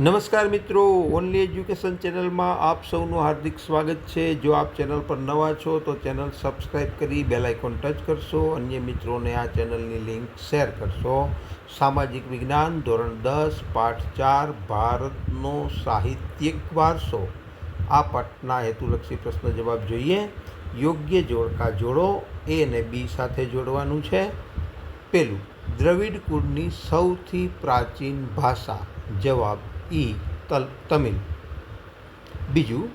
નમસ્કાર મિત્રો only education ચેનલમાં આપ સૌનું હાર્દિક સ્વાગત છે. જો આપ ચેનલ પર નવા છો, તો ચેનલ સબસ્ક્રાઈબ કરી બેલ આઇકોન ટચ કરશો. અન્ય મિત્રોને આ ચેનલની લિંક શેર કરશો. સામાજિક વિજ્ઞાન, ધોરણ દસ, પાઠ ચાર, ભારતનો સાહિત્યિક વારસો. આ પાઠના હેતુલક્ષી પ્રશ્ન જવાબ જોઈએ. યોગ્ય જોડકા જોડો, એ અને બી સાથે જોડવાનું છે. પેલું, દ્રવિડ કુળની સૌથી પ્રાચીન ભાષા. જવાબ ઈ તલ તમિલ. બીજું,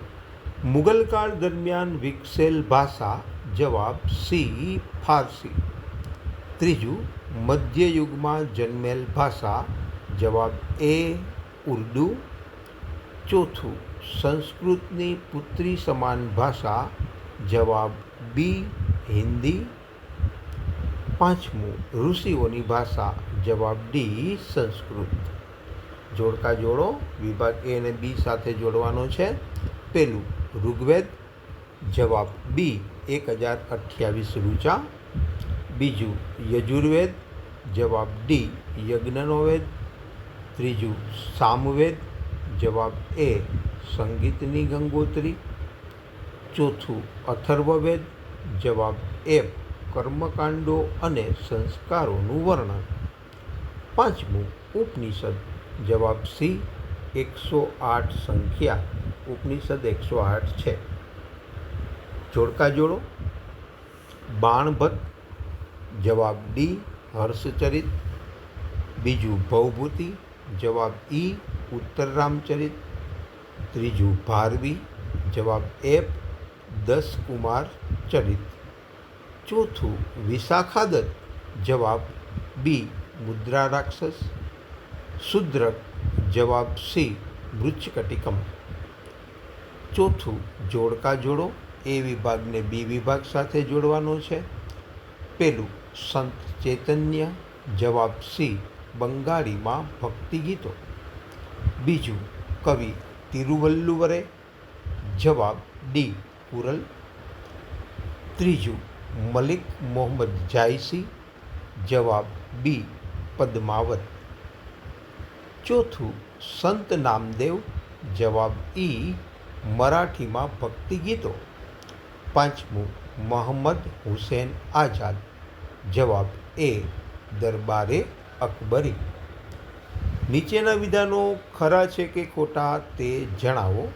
મુગલ કાળ દરમિયાન વિકસેલ ભાષા જવાબ સી ફારસી. ત્રીજું મધ્યયુગમાં જન્મેલ ભાષા જવાબ એ ઉર્દુ. ચોથું, સંસ્કૃતની પુત્રી સમાન ભાષા જવાબ બી હિન્દી. પાંચમું, ઋષિઓની ભાષા જવાબ ડી સંસ્કૃત. જોડકા જોડો, વિભાગ એ અને બી સાથે જોડવાનો છે. પેલું ઋગ્વેદ, જવાબ બી એક હજાર અઠ્યાવીસ રૂચા. બીજું યજુર્વેદ, જવાબ ડી યજ્ઞનો વેદ ત્રીજું સામવેદ, જવાબ એ સંગીતની ગંગોત્રી. ચોથું અથર્વવેદ, જવાબ એ કર્મકાંડો અને સંસ્કારોનું વર્ણન. પાંચમું ઉપનિષદ જવાબ સી, એકસો આઠ સંખ્યા, ઉપનિષદ એકસો આઠ છે. જોડકા જોડો. બાણભટ્ટ. જવાબ ડી, હર્ષચરિત. બીજું ભવભૂતિ જવાબ ઈ, ઉત્તર રામચરિત. ત્રીજું ભારવી. જવાબ એપ દસ કુમાર ચરિત. ચોથું વિશાખાદત્ત. જવાબ બી, મુદ્રા રાક્ષસ. શુદ્રક જવાબ સી ચોથું, જોડકા જોડો. એ વિભાગને બી વિભાગ સાથે જોડવાનો છે. પેલું, સંત ચૈતન્ય. જવાબ બંગાળીમાં ભક્તિ ગીતો બીજું, કવિ તિરુવલ્લુવરે. જવાબ ડી, કુરલ. ત્રીજું, મલિક મોહમ્મદ જાયસી. જવાબ બી, પદ્માવત. ચોથું સંત નામદેવ જવાબ ઈ મરાઠીમાં ભક્તિ ગીતો. પાંચમું મોહમ્મદ હુસેન આઝાદ જવાબ એ દરબારે અકબરી. નીચેના વિધાનો ખરા છે કે ખોટા તે જણાવો.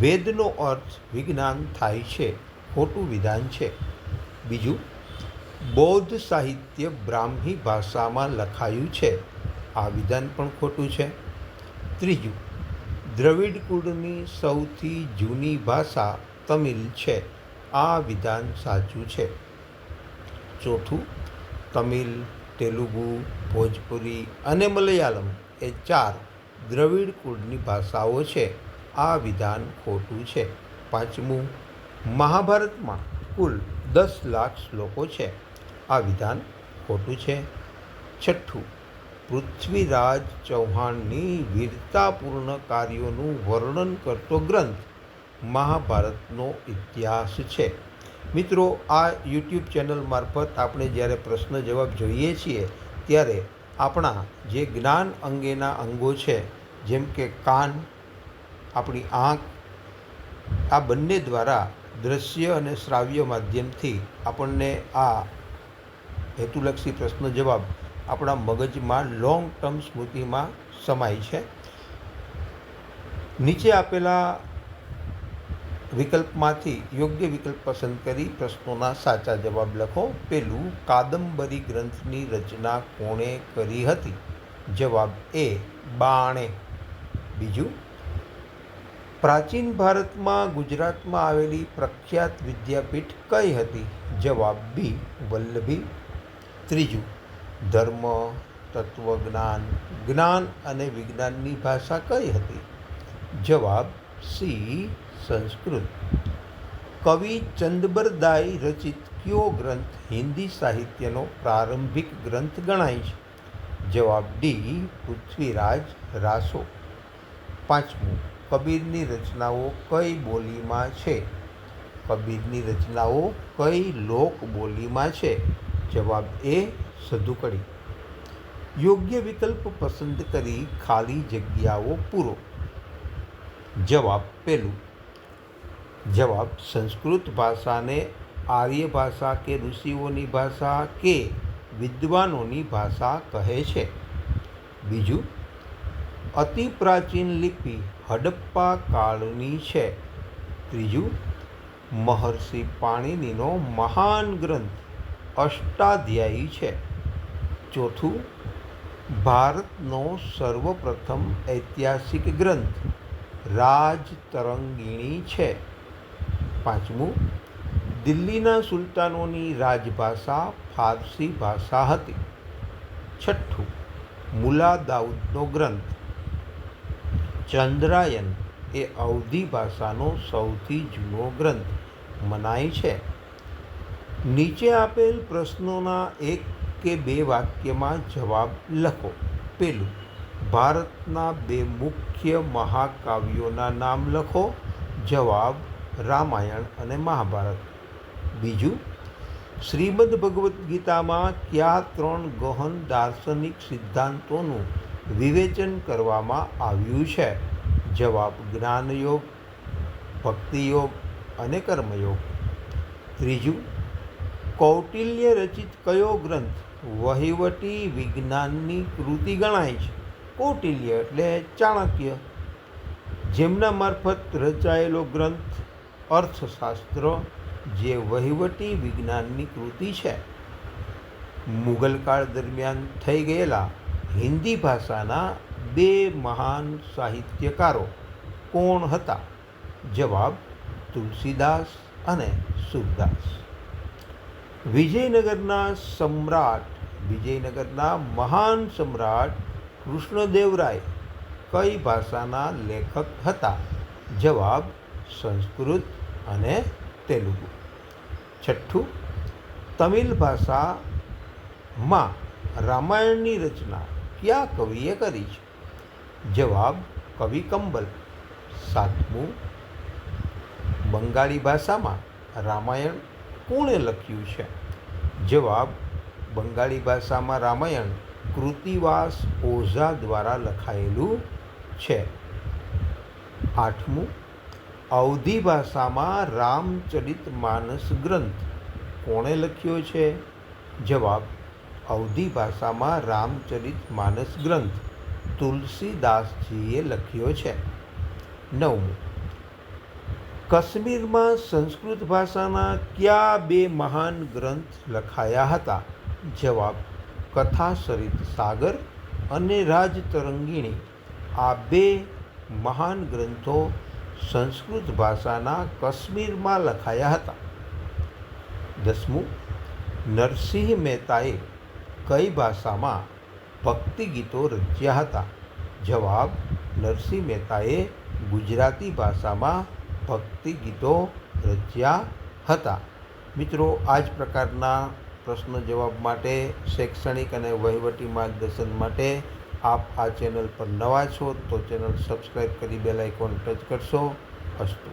વેદનો અર્થ વિજ્ઞાન થાય છે, ખોટું વિધાન છે. બીજું, બૌદ્ધ સાહિત્ય બ્રાહ્મી ભાષામાં લખાયું છે. આ વિધાન પણ ખોટું છે. ત્રીજું, દ્રવિડ કુળની સૌથી જૂની ભાષા તમિલ છે. આ વિધાન સાચું છે. ચોથું, તમિલ, તેલુગુ, ભોજપુરી અને મલયાલમ એ ચાર દ્રવિડ કુળની ભાષાઓ છે. આ વિધાન ખોટું છે. પાંચમું, મહાભારતમાં કુલ દસ લાખ શ્લોકો છે. આ વિધાન ખોટું છે. છઠ્ઠું પૃથ્વીરાજ ચૌહાણની વીરતાપૂર્ણ કાર્યોનું વર્ણન કરતો ગ્રંથ મહાભારતનો ઇતિહાસ છે. મિત્રો, આ યુટ્યુબ ચેનલ મારફત આપણે જ્યારે પ્રશ્ન જવાબ જોઈએ છીએ, ત્યારે આપણા જે જ્ઞાન અંગેના અંગો છે, જેમ કે કાન, આપણી આંખ, આ બંને દ્વારા દ્રશ્ય અને શ્રાવ્ય માધ્યમથી આપણને આ હેતુલક્ષી પ્રશ્ન જવાબ આપણા મગજમાં લોંગ ટર્મ સ્મૃતિમાં સમાય છે. નીચે આપેલા વિકલ્પમાંથી યોગ્ય વિકલ્પ પસંદ કરી પ્રશ્નોના સાચા જવાબ લખો. પેલું કાદંબરી ગ્રંથની રચના કોણે કરી હતી? જવાબ એ, બાણે. બીજું, પ્રાચીન ભારતમાં ગુજરાતમાં આવેલી પ્રખ્યાત વિદ્યાપીઠ કઈ હતી? જવાબ બી, વલ્લભી. ત્રીજું ધર્મ તત્વજ્ઞાન જ્ઞાન અને વિજ્ઞાનની ભાષા કઈ હતી? જવાબ સી, સંસ્કૃત. કવિ ચંદબરદાઈ રચિત કયો ગ્રંથ હિન્દી સાહિત્યનો પ્રારંભિક ગ્રંથ ગણાય છે? જવાબ ડી, પૃથ્વીરાજ રાસો. પાંચમું, કબીરની રચનાઓ કઈ બોલીમાં છે? કબીરની રચનાઓ કઈ લોક બોલીમાં છે? જવાબ એ સધુકડી યોગ્ય વિકલ્પ પસંદ કરી ખાલી જગ્યાઓ પૂરો. જવાબ પહેલું. જવાબ સંસ્કૃત ભાષાને આર્ય ભાષા કે ઋષિઓની ભાષા કે વિદ્વાનોની ભાષા કહે છે. બીજું. અતિ પ્રાચીન લિપિ હડપ્પા કાળની છે. ત્રીજું. મહર્ષિ પાણીનીનો મહાન ગ્રંથ અષ્ટાધ્યાયી છે. ચોથું ભારતનો સર્વપ્રથમ ઐતિહાસિક ગ્રંથ રાજતરંગિણી છે. પાંચમું, દિલ્હીના સુલતાનોની રાજભાષા ફારસી ભાષા હતી. છઠ્ઠું મુલા દાઉદનો ગ્રંથ. ચંદ્રાયન એ અવધી ભાષાનો સૌથી જૂનો ગ્રંથ મનાય છે. નીચે આપેલ પ્રશ્નોના એક કે બે વાક્યમાં જવાબ લખો. પેલું ભારતના બે મુખ્ય મહાકાવ્યોના નામ લખો. જવાબ, રામાયણ અને મહાભારત. બીજું, શ્રીમદ ભગવદ્ ગીતામાં કયા ત્રણ ગહન દાર્શનિક સિદ્ધાંતોનું વિવેચન કરવામાં આવ્યું છે? જવાબ, જ્ઞાનયોગ, ભક્તિયોગ અને કર્મયોગ. ત્રીજું, કૌટિલ્ય રચિત કયો ગ્રંથ વહીવટી વિજ્ઞાનની કૃતિ ગણાય છે. કૌટિલ્ય એટલે ચાણક્ય. જેમના મારફત રચાયેલો ગ્રંથ, અર્થશાસ્ત્ર જે વહીવટી વિજ્ઞાનની કૃતિ છે. મુગલ કાળ દરમિયાન થઈ ગયેલા હિન્દી ભાષાના બે મહાન સાહિત્યકારો કોણ હતા? જવાબ તુલસીદાસ અને સુરદાસ. વિજયનગરના સમ્રાટ, વિજયનગરના મહાન સમ્રાટ કૃષ્ણદેવરાય કઈ ભાષાના લેખક હતા? જવાબ, સંસ્કૃત અને તેલુગુ. છઠ્ઠું, તમિલ ભાષામાં રામાયણની રચના કયા કવિએ કરી છે? જવાબ, કવિ કંબલ. સાતમું, બંગાળી ભાષામાં રામાયણ કોણે લખ્યું છે? જવાબ બંગાળી ભાષામાં રામાયણ કૃતિવાસ ઓઝા દ્વારા લખાયેલું છે. આઠમું, અવધી ભાષામાં રામચરિત માનસ ગ્રંથ કોણે લખ્યો છે? જવાબ, અવધી ભાષામાં રામચરિત માનસ ગ્રંથ તુલસીદાસજીએ લખ્યો છે. નવમું કાશ્મીરમાં સંસ્કૃત ભાષાના કયા બે મહાન ગ્રંથ લખાયા હતા? જવાબ, કથા સરિત સાગર અને રાજતરંગિણી આ બે મહાન ગ્રંથો સંસ્કૃત ભાષાના કાશ્મીરમાં લખાયા હતા. દસમું, નરસિંહ મહેતાએ કઈ ભાષામાં ભક્તિ ગીતો રચ્યા હતા? જવાબ, નરસિંહ મહેતાએ ગુજરાતી ભાષામાં ભક્તિ ગીતો રચ્યા હતા. મિત્રો આ જ પ્રકારના પ્રશ્ન જવાબ માટે, શૈક્ષણિક અને વહીવટી માર્ગદર્શન માટે આપ આ ચેનલ પર નવા છો તો ચેનલ સબસ્ક્રાઈબ કરી બેલ આઇકોન ટચ કરશો. અસ્તુ.